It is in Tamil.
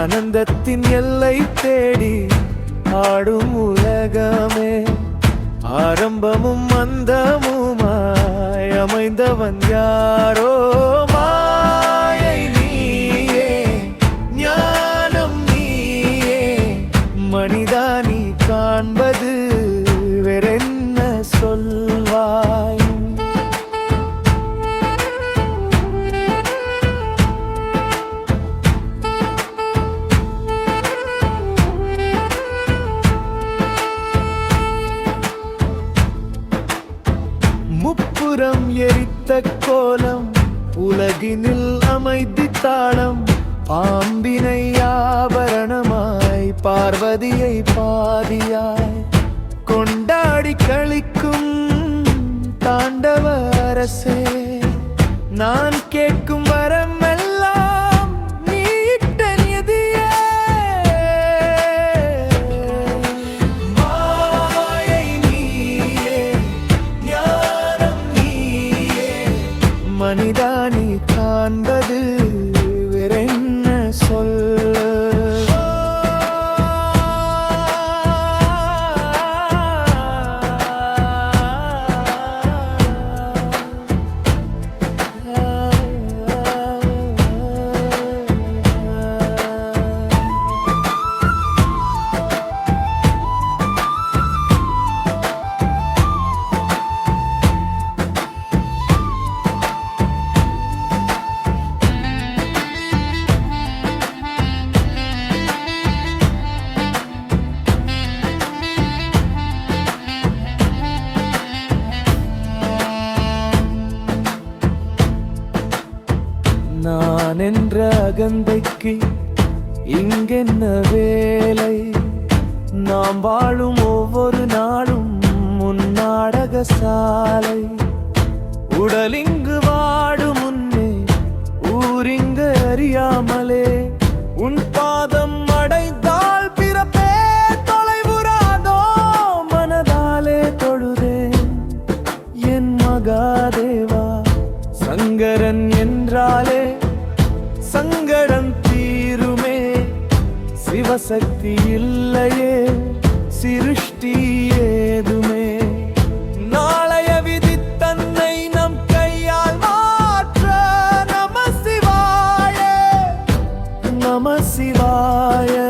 ஆனந்தத்தின் எல்லை தேடி ஆடும் உலகமே. ஆரம்பமும் மந்தமுமாய் அமைந்தவன் யாரோ? மாயை நீயே ஞானம் நீயே. மனிதா நீ காண்பது வேறென்ன சொல்ல முப்புறம் எரித்த கோலம் உலகினில் அமைதி தாளம் பாம்பினை ஆபரணமாய் பார்வதியை பாதியாய் கொண்டாடி கழிக்கும் தாண்டவ அரசே நான் கேட்கும் மனிதா நான் என்ற அகந்தைக்கு இங்கென்ன வேலை? நாம் வாழும் ஒவ்வொரு நாளும் உன் நாடக சாலை உடலிங்கு வாடும் முன்னே ஊரிங்கு அறியாமலே சங்கரன் என்றாலே சங்கடம் தீருமே. சிவசக்தி இல்லையே சிருஷ்டி ஏதுமே. நாளைய விதி தன்னை நம் கையால் மாற்ற நம சிவாய. நம சிவாய.